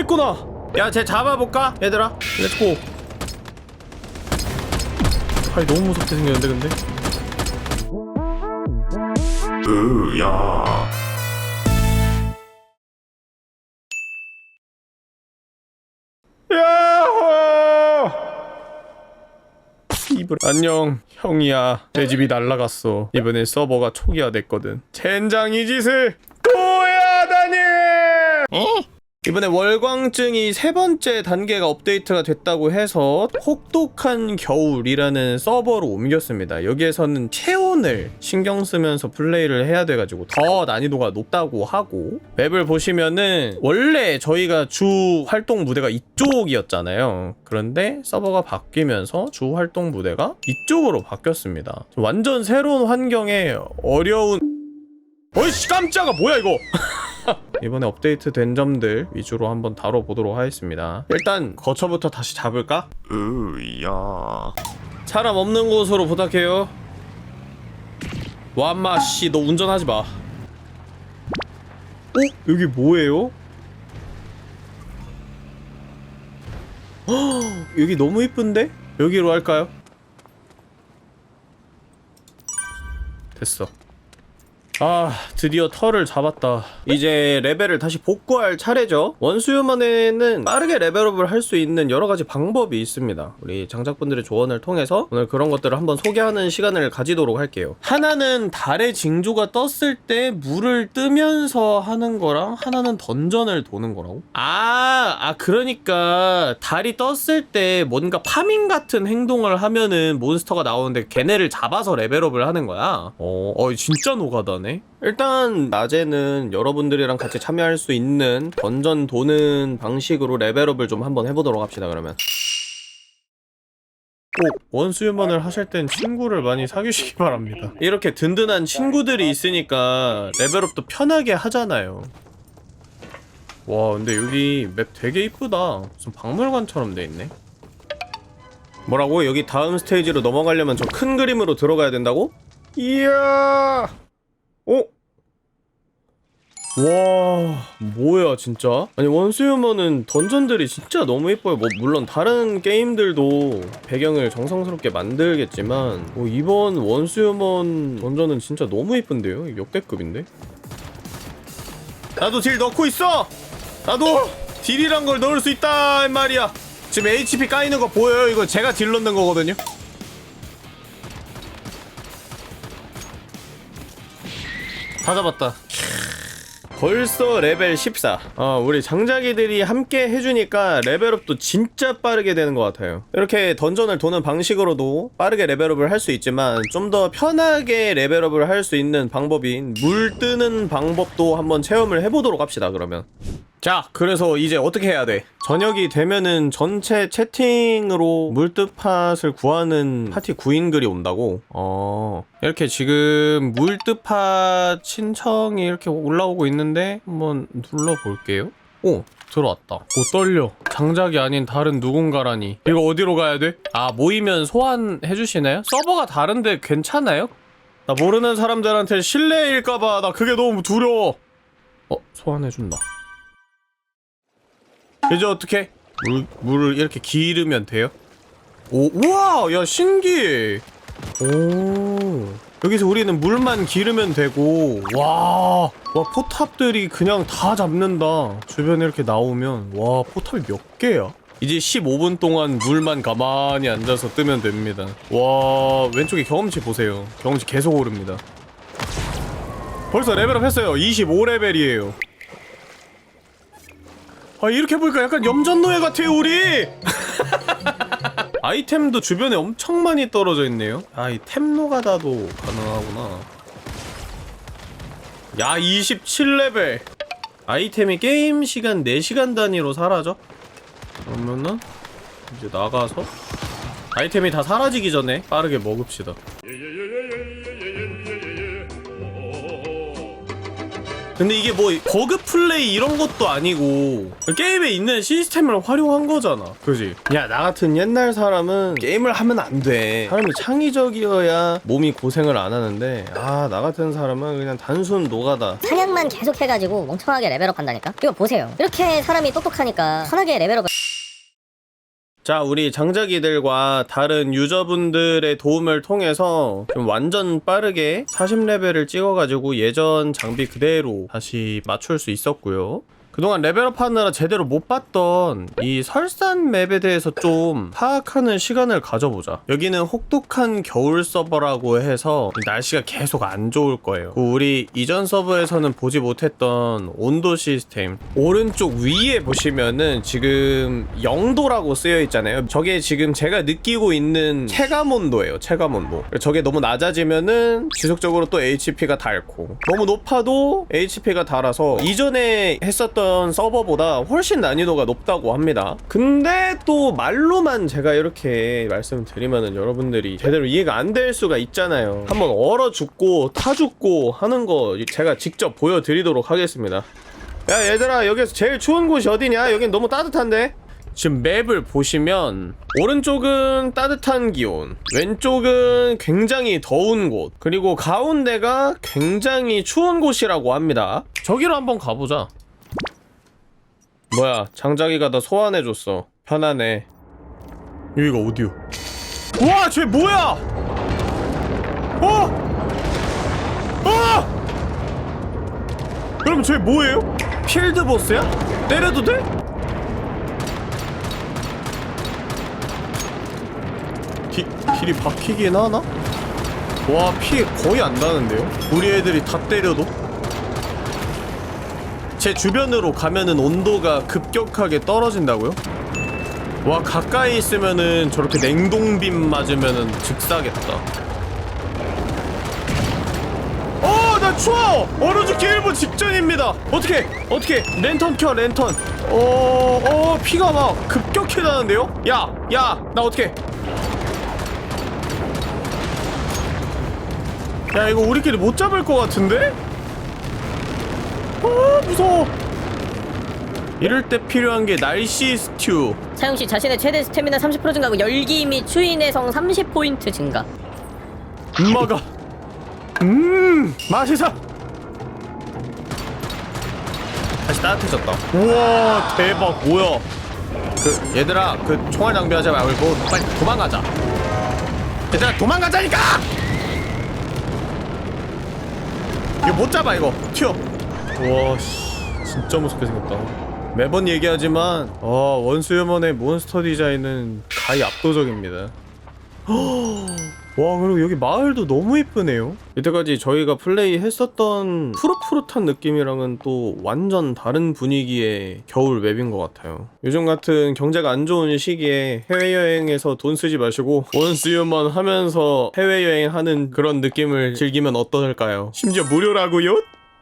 있구나. 야쟤 잡아볼까? 얘들아? 렛츠고 팔이 너무 무섭게 생겼는데 근데? 으야. 야호! 이불. 안녕 형이야. 내 집이 날라갔어. 이번에 서버가 초기화됐거든. 젠장 이 짓을 또 해야 하다니 이번에 월광증이 세 번째 단계가 업데이트가 됐다고 해서 혹독한 겨울이라는 서버로 옮겼습니다. 여기에서는 체온을 신경 쓰면서 플레이를 해야 돼가지고 더 난이도가 높다고 하고 맵을 보시면은 원래 저희가 주 활동 무대가 이쪽이었잖아요. 그런데 서버가 바뀌면서 주 활동 무대가 이쪽으로 바뀌었습니다. 완전 새로운 환경에 어려운 어이씨 깜짝아 뭐야 이거 이번에 업데이트 된 점들 위주로 한번 다뤄보도록 하겠습니다 일단 거처부터 다시 잡을까? 으야 사람 없는 곳으로 부탁해요 와마 씨너 운전하지 마 어? 여기 뭐예요? 헉, 여기 너무 이쁜데? 여기로 할까요? 됐어 아 드디어 털을 잡았다. 이제 레벨을 다시 복구할 차례죠. 원수유만에는 빠르게 레벨업을 할 수 있는 여러 가지 방법이 있습니다. 우리 장작분들의 조언을 통해서 오늘 그런 것들을 한번 소개하는 시간을 가지도록 할게요. 하나는 달의 징조가 떴을 때 물을 뜨면서 하는 거랑 하나는 던전을 도는 거라고? 아, 아 그러니까 달이 떴을 때 뭔가 파밍 같은 행동을 하면은 몬스터가 나오는데 걔네를 잡아서 레벨업을 하는 거야? 어, 어 진짜 노가다네 일단 낮에는 여러분들이랑 같이 참여할 수 있는 던전 도는 방식으로 레벨업을 좀 한번 해보도록 합시다 그러면. 꼭 원수유먼을 하실 땐 친구를 많이 사귀시기 바랍니다. 이렇게 든든한 친구들이 있으니까 레벨업도 편하게 하잖아요. 와 근데 여기 맵 되게 이쁘다. 무슨 박물관처럼 돼 있네. 뭐라고? 여기 다음 스테이지로 넘어가려면 저 큰 그림으로 들어가야 된다고? 이야 어? 와 뭐야 진짜? 아니 원수유머는 던전들이 진짜 너무 예뻐요. 뭐 물론 다른 게임들도 배경을 정성스럽게 만들겠지만 뭐 이번 원수유먼 던전은 진짜 너무 예쁜데요? 역대급인데? 나도 딜 넣고 있어! 나도 딜이란 걸 넣을 수 있다 이 말이야. 지금 HP 까이는 거 보여요? 이거 제가 딜 넣는 거거든요 다 잡았다 벌써 레벨 14. 어, 우리 장자기들이 함께 해주니까 레벨업도 진짜 빠르게 되는 것 같아요. 이렇게 던전을 도는 방식으로도 빠르게 레벨업을 할 수 있지만 좀 더 편하게 레벨업을 할 수 있는 방법인 물 뜨는 방법도 한번 체험을 해보도록 합시다, 그러면. 자, 그래서 이제 어떻게 해야 돼? 저녁이 되면은 전체 채팅으로 물뜻팟을 구하는 파티 구인글이 온다고? 어, 이렇게 지금 물뜻팟 신청이 이렇게 올라오고 있는데 한번 눌러볼게요. 오, 들어왔다. 오, 떨려. 장작이 아닌 다른 누군가라니. 이거 어디로 가야 돼? 아, 모이면 소환해주시나요? 서버가 다른데 괜찮아요? 나 모르는 사람들한테 실례일까봐 나 그게 너무 두려워. 어, 소환해준다. 이제 어떻게? 물, 물을 이렇게 기르면 돼요? 오, 우와! 야, 신기해! 오. 여기서 우리는 물만 기르면 되고, 와. 와, 포탑들이 그냥 다 잡는다. 주변에 이렇게 나오면, 와, 포탑이 몇 개야? 이제 15분 동안 물만 가만히 앉아서 뜨면 됩니다. 와, 왼쪽에 경험치 보세요. 경험치 계속 오릅니다. 벌써 레벨업 했어요. 25레벨이에요. 아 이렇게 보니까 약간 염전노예 같아요 우리. 아이템도 주변에 엄청 많이 떨어져 있네요. 아 이 템노가다도 가능하구나. 야 27레벨. 아이템이 게임 시간 4시간 단위로 사라져? 그러면은 이제 나가서 아이템이 다 사라지기 전에 빠르게 먹읍시다 근데 이게 뭐 버그 플레이 이런 것도 아니고 게임에 있는 시스템을 활용한 거잖아. 그지? 야, 나 같은 옛날 사람은 게임을 하면 안 돼. 사람이 창의적이어야 몸이 고생을 안 하는데 아, 나 같은 사람은 그냥 단순 노가다. 사냥만 계속 해가지고 멍청하게 레벨업 한다니까? 이거 보세요. 이렇게 사람이 똑똑하니까 편하게 레벨업을 자, 우리 장자기들과 다른 유저분들의 도움을 통해서 좀 완전 빠르게 40레벨을 찍어가지고 예전 장비 그대로 다시 맞출 수 있었고요. 그동안 레벨업 하느라 제대로 못 봤던 이 설산 맵에 대해서 좀 파악하는 시간을 가져보자. 여기는 혹독한 겨울 서버라고 해서 날씨가 계속 안 좋을 거예요. 그 우리 이전 서버에서는 보지 못했던 온도 시스템. 오른쪽 위에 보시면은 지금 0도라고 쓰여 있잖아요. 저게 지금 제가 느끼고 있는 체감 온도예요. 체감 온도. 저게 너무 낮아지면은 지속적으로 또 HP가 닳고 너무 높아도 HP가 닳아서 이전에 했었던 서버보다 훨씬 난이도가 높다고 합니다. 근데 또 말로만 제가 이렇게 말씀드리면은 여러분들이 제대로 이해가 안 될 수가 있잖아요. 한번 얼어 죽고 타 죽고 하는 거 제가 직접 보여드리도록 하겠습니다. 야 얘들아 여기서 제일 추운 곳이 어디냐? 여긴 너무 따뜻한데? 지금 맵을 보시면 오른쪽은 따뜻한 기온, 왼쪽은 굉장히 더운 곳, 그리고 가운데가 굉장히 추운 곳이라고 합니다. 저기로 한번 가보자. 뭐야, 장자기가 다 소환해줬어. 편하네. 여기가 어디요? 와, 쟤 뭐야? 어? 어? 그럼 쟤 뭐예요? 필드 보스야? 때려도 돼? 기, 길이 박히긴 하나? 와 피해 거의 안 나는데요? 우리 애들이 다 때려도? 제 주변으로 가면은 온도가 급격하게 떨어진다고요? 와 가까이 있으면은 저렇게 냉동빔 맞으면은 즉사겠다 어, 나 추워! 얼어 죽기 일부 직전입니다. 어떻게? 어떻게? 랜턴 켜, 랜턴. 어, 어, 피가 막 급격히 나는데요? 야, 야, 나 어떻게? 야, 이거 우리끼리 못 잡을 것 같은데? 어, 무서워. 이럴 때 필요한 게 날씨 스튜. 사용 시 자신의 최대 스태미나 30% 증가하고 열기 및 추위 내성 30포인트 증가. 엄마가 음 맛있어. 다시 따뜻해졌다. 우와 대박. 뭐야? 그 얘들아 그 총알 낭비하지 말고 빨리 도망가자. 얘들아 도망가자니까! 이거 못 잡아 이거. 튀어 와 씨. 진짜 무섭게 생겼다. 매번 얘기하지만 어 원수유먼의 몬스터 디자인은 가히 압도적입니다. 와 그리고 여기 마을도 너무 예쁘네요. 이때까지 저희가 플레이 했었던 푸릇푸릇한 느낌이랑은 또 완전 다른 분위기의 겨울 맵인 것 같아요. 요즘 같은 경제가 안 좋은 시기에 해외여행에서 돈 쓰지 마시고 원스유먼 하면서 해외여행하는 그런 느낌을 즐기면 어떨까요? 심지어 무료라고요?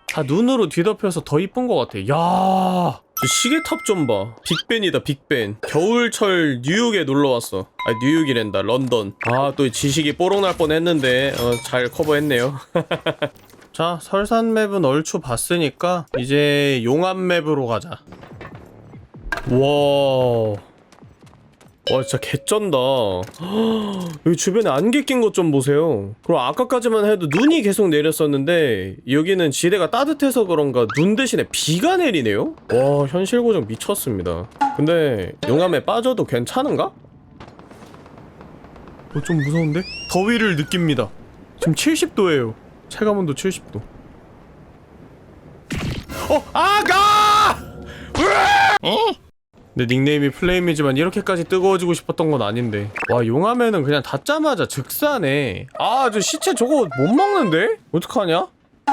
다 눈으로 뒤덮여서 더 이쁜 것 같아 야저 시계탑 좀 봐. 빅벤이다, 빅벤. 겨울철 뉴욕에 놀러 왔어. 아, 뉴욕이랜다, 런던. 아, 또 지식이 뽀록 날 뻔 했는데, 어, 잘 커버했네요. 자, 설산 맵은 얼추 봤으니까, 이제 용암 맵으로 가자. 와. 와 진짜 개쩐다 여기 주변에 안개 낀 것 좀 보세요 그럼 아까까지만 해도 눈이 계속 내렸었는데 여기는 지대가 따뜻해서 그런가 눈 대신에 비가 내리네요 와 현실 고정 미쳤습니다 근데 용암에 빠져도 괜찮은가? 어, 좀 무서운데? 더위를 느낍니다 지금 70도예요 체감온도 70도 어! 아가! 내 닉네임이 플레임이지만 이렇게까지 뜨거워지고 싶었던 건 아닌데 와 용암에는 그냥 닿자마자 즉사네 아 저 시체 저거 못 먹는데? 어떡하냐?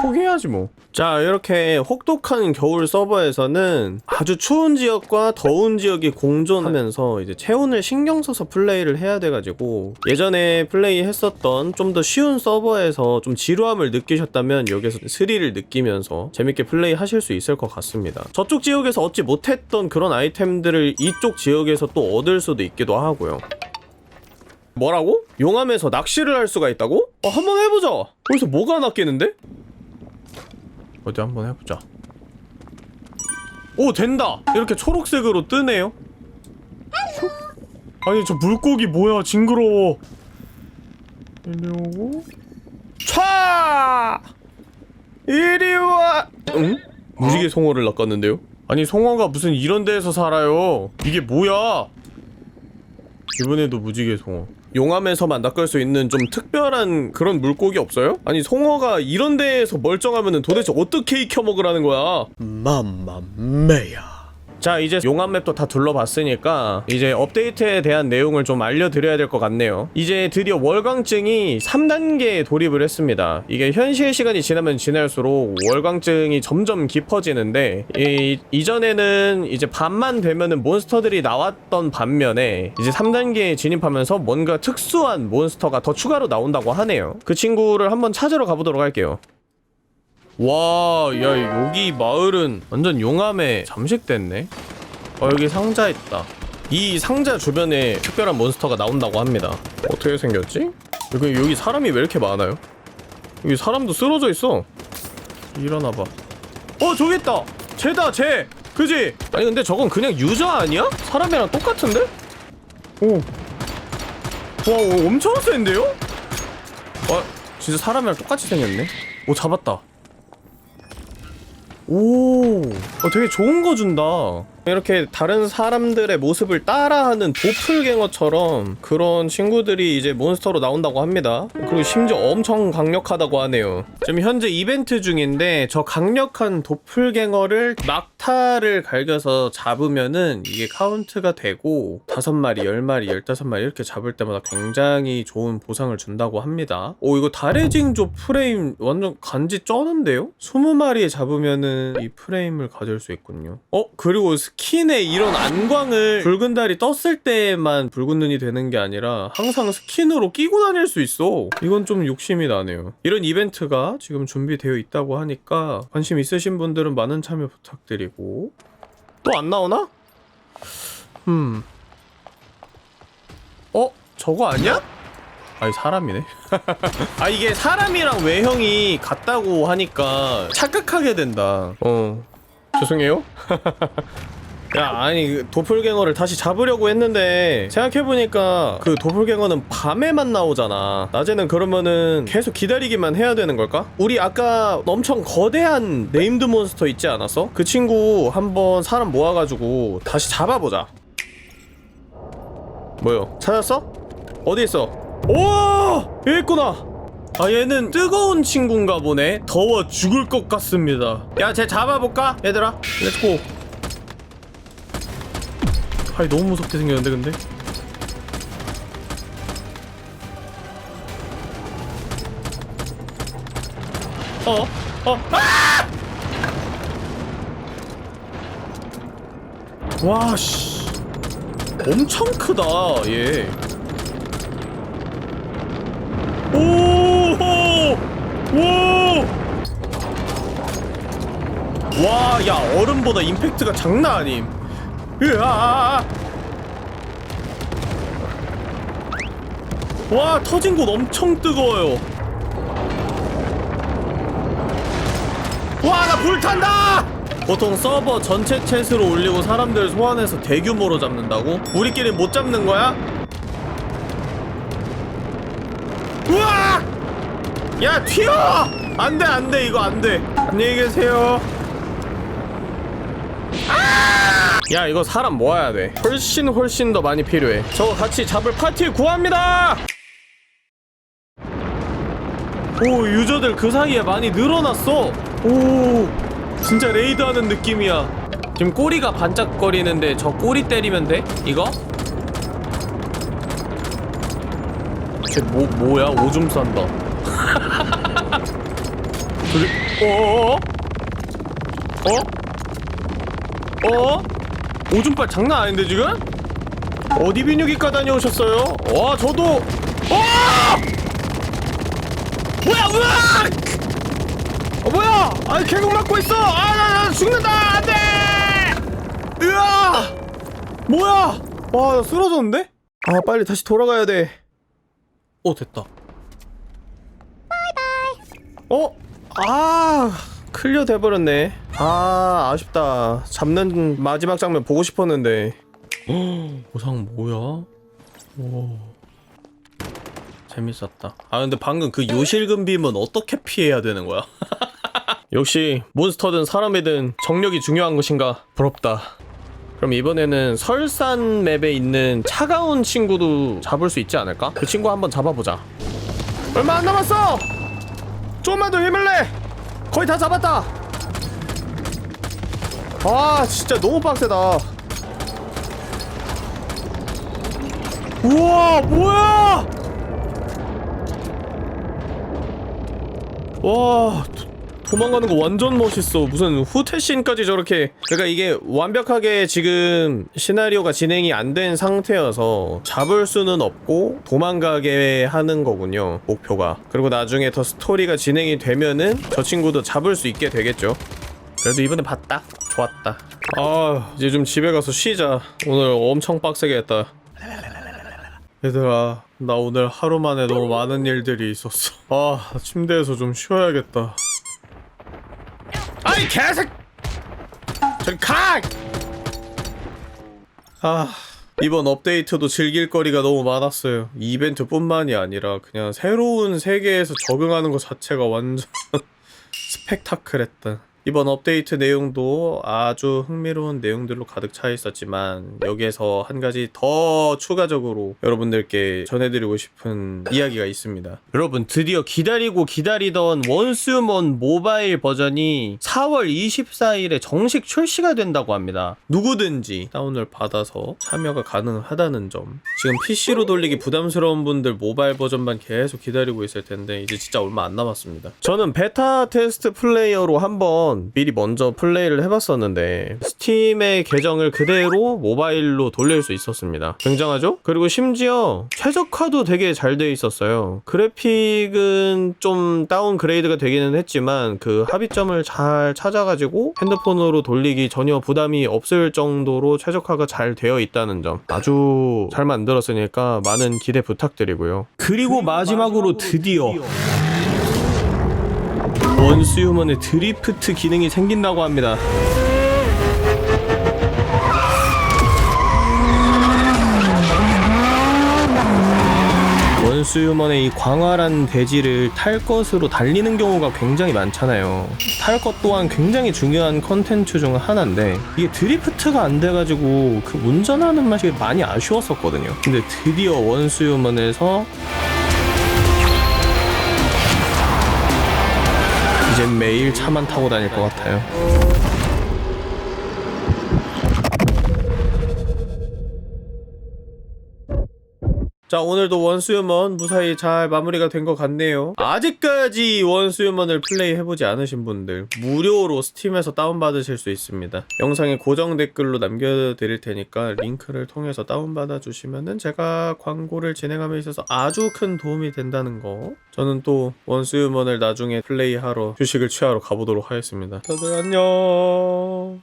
포기해야지 뭐 자 이렇게 혹독한 겨울 서버에서는 아주 추운 지역과 더운 지역이 공존하면서 이제 체온을 신경 써서 플레이를 해야 돼가지고 예전에 플레이 했었던 좀 더 쉬운 서버에서 좀 지루함을 느끼셨다면 여기서 스릴을 느끼면서 재밌게 플레이 하실 수 있을 것 같습니다 저쪽 지역에서 얻지 못했던 그런 아이템들을 이쪽 지역에서 또 얻을 수도 있기도 하고요 뭐라고? 용암에서 낚시를 할 수가 있다고? 어, 한번 해보자. 거기서 뭐가 낚이는데? 어디 한번 해보자. 오 된다! 이렇게 초록색으로 뜨네요? 아니 저 물고기 뭐야? 징그러워. 이리 오고. 촤 이리 와! 응? 무지개 송어를 낚았는데요? 아니 송어가 무슨 이런 데에서 살아요? 이게 뭐야? 이번에도 무지개 송어 용암에서 만 낚을 수 있는 좀 특별한 그런 물고기 없어요? 아니 송어가 이런 데에서 멀쩡하면은 도대체 어떻게 익혀 먹으라는 거야 맘마메야 자 이제 용암 맵도 다 둘러봤으니까 이제 업데이트에 대한 내용을 좀 알려드려야 될 것 같네요. 이제 드디어 월광증이 3단계에 돌입을 했습니다. 이게 현실 시간이 지나면 지날수록 월광증이 점점 깊어지는데 이, 이전에는 이제 밤만 되면은 몬스터들이 나왔던 반면에 이제 3단계에 진입하면서 뭔가 특수한 몬스터가 더 추가로 나온다고 하네요. 그 친구를 한번 찾으러 가보도록 할게요 와, 야, 여기 마을은 완전 용암에 잠식됐네. 어, 여기 상자 있다. 이 상자 주변에 특별한 몬스터가 나온다고 합니다. 어떻게 생겼지? 여기, 여기 사람이 왜 이렇게 많아요? 여기 사람도 쓰러져 있어. 일어나봐. 어, 저기 있다! 쟤다, 쟤! 그지? 아니, 근데 저건 그냥 유저 아니야? 사람이랑 똑같은데? 오. 와, 오, 엄청 센데요? 와, 진짜 사람이랑 똑같이 생겼네. 오, 잡았다. 오, 어, 되게 좋은 거 준다. 이렇게 다른 사람들의 모습을 따라하는 도플갱어처럼 그런 친구들이 이제 몬스터로 나온다고 합니다. 그리고 심지어 엄청 강력하다고 하네요. 지금 현재 이벤트 중인데 저 강력한 도플갱어를 막타를 갈겨서 잡으면은 이게 카운트가 되고 다섯 마리, 열 마리, 열다섯 마리 이렇게 잡을 때마다 굉장히 좋은 보상을 준다고 합니다. 오, 이거 달해징조 프레임 완전 간지 쩌는데요? 20마리 잡으면은 이 프레임을 가질 수 있군요. 어, 그리고 스 킨에 이런 안광을 붉은 달이 떴을 때만 붉은 눈이 되는 게 아니라 항상 스킨으로 끼고 다닐 수 있어. 이건 좀 욕심이 나네요. 이런 이벤트가 지금 준비되어 있다고 하니까 관심 있으신 분들은 많은 참여 부탁드리고 또 안 나오나? 음. 어? 저거 아니야? 아니 사람이네. 아 이게 사람이랑 외형이 같다고 하니까 착각하게 된다. 어. 죄송해요. 야 아니 그 도플갱어를 다시 잡으려고 했는데 생각해보니까 그 도플갱어는 밤에만 나오잖아 낮에는 그러면은 계속 기다리기만 해야 되는 걸까? 우리 아까 엄청 거대한 네임드 몬스터 있지 않았어? 그 친구 한번 사람 모아가지고 다시 잡아보자 뭐요? 찾았어? 어디 있어? 오! 여기 있구나 아 얘는 뜨거운 친구인가 보네 더워 죽을 것 같습니다 야 쟤 잡아볼까? 얘들아 렛츠고 아이 너무 무섭게 생겼는데 근데 어? 어? 아! 와, 씨. 엄청 크다, 얘. 오! 오! 와, 야, 얼음보다 임팩트가 장난 아님. 으아! 와, 터진 곳 엄청 뜨거워요. 와, 나 불탄다! 보통 서버 전체 챗으로 올리고 사람들 소환해서 대규모로 잡는다고? 우리끼리 못 잡는 거야? 우와! 야, 튀어! 안 돼, 안 돼, 이거 안 돼. 안녕히 계세요. 야 이거 사람 모아야 돼 훨씬 훨씬 더 많이 필요해 저거 같이 잡을 파티 구합니다 오 유저들 그 사이에 많이 늘어났어 오 진짜 레이드하는 느낌이야 지금 꼬리가 반짝거리는데 저 꼬리 때리면 돼? 이거? 쟤 뭐, 뭐야 오줌 싼다 그리... 어어어? 어? 어? 오줌빨 장난 아닌데 지금? 어디 비뇨기과 다녀오셨어요? 와 저도 와! 뭐야 으악! 어 뭐야? 아 계곡 맞고 있어! 아나 나 죽는다 안돼! 으아! 뭐야? 와나 쓰러졌는데? 아 빨리 다시 돌아가야 돼. 어 됐다. 바이바이. 어? 아 클리어 돼버렸네 아 아쉽다 잡는 마지막 장면 보고 싶었는데 보상 뭐야? 오 재밌었다 아 근데 방금 그 요실금 빔은 어떻게 피해야 되는 거야? 역시 몬스터든 사람이든 정력이 중요한 것인가 부럽다 그럼 이번에는 설산 맵에 있는 차가운 친구도 잡을 수 있지 않을까? 그 친구 한번 잡아보자 얼마 안 남았어! 좀만 더 힘을 내! 거의 다 잡았다! 아 진짜 너무 빡세다. 우와 뭐야? 와 도, 도망가는 거 완전 멋있어. 무슨 후퇴신까지 저렇게. 그러니까 이게 완벽하게 지금 시나리오가 진행이 안 된 상태여서 잡을 수는 없고 도망가게 하는 거군요 목표가. 그리고 나중에 더 스토리가 진행이 되면은 저 친구도 잡을 수 있게 되겠죠. 그래도 이번에 봤다 좋았다. 아 이제 좀 집에 가서 쉬자. 오늘 엄청 빡세게 했다. 얘들아 나 오늘 하루 만에 너무 많은 일들이 있었어. 아 침대에서 좀 쉬어야겠다. 아이 개색 저리 가! 아 이번 업데이트도 즐길 거리가 너무 많았어요. 이벤트뿐만이 아니라 그냥 새로운 세계에서 적응하는 것 자체가 완전 스펙타클했다. 이번 업데이트 내용도 아주 흥미로운 내용들로 가득 차 있었지만 여기에서 한 가지 더 추가적으로 여러분들께 전해드리고 싶은 이야기가 있습니다. 여러분 드디어 기다리고 기다리던 원스먼 모바일 버전이 4월 24일에 정식 출시가 된다고 합니다. 누구든지 다운을 받아서 참여가 가능하다는 점. 지금 PC로 돌리기 부담스러운 분들 모바일 버전만 계속 기다리고 있을 텐데 이제 진짜 얼마 안 남았습니다. 저는 베타 테스트 플레이어로 한번 미리 먼저 플레이를 해봤었는데 스팀의 계정을 그대로 모바일로 돌릴 수 있었습니다. 굉장하죠? 그리고 심지어 최적화도 되게 잘 돼 있었어요. 그래픽은 좀 다운그레이드가 되기는 했지만 그 합의점을 잘 찾아가지고 핸드폰으로 돌리기 전혀 부담이 없을 정도로 최적화가 잘 되어 있다는 점 아주 잘 만들었으니까 많은 기대 부탁드리고요. 그리고 마지막으로 드디어 원수유먼의 드리프트 기능이 생긴다고 합니다. 원수유먼의 이 광활한 대지를 탈 것으로 달리는 경우가 굉장히 많잖아요. 탈 것 또한 굉장히 중요한 컨텐츠 중 하나인데 이게 드리프트가 안 돼가지고 그 운전하는 맛이 많이 아쉬웠었거든요. 근데 드디어 원수유먼에서 이젠 매일 차만 타고 다닐 것 같아요. 자 오늘도 원수유먼 무사히 잘 마무리가 된 것 같네요. 아직까지 원수유먼을 플레이 해보지 않으신 분들 무료로 스팀에서 다운받으실 수 있습니다. 영상에 고정 댓글로 남겨드릴 테니까 링크를 통해서 다운받아 주시면은 제가 광고를 진행함에 있어서 아주 큰 도움이 된다는 거 저는 또 원수유먼을 나중에 플레이하러 휴식을 취하러 가보도록 하겠습니다. 다들 안녕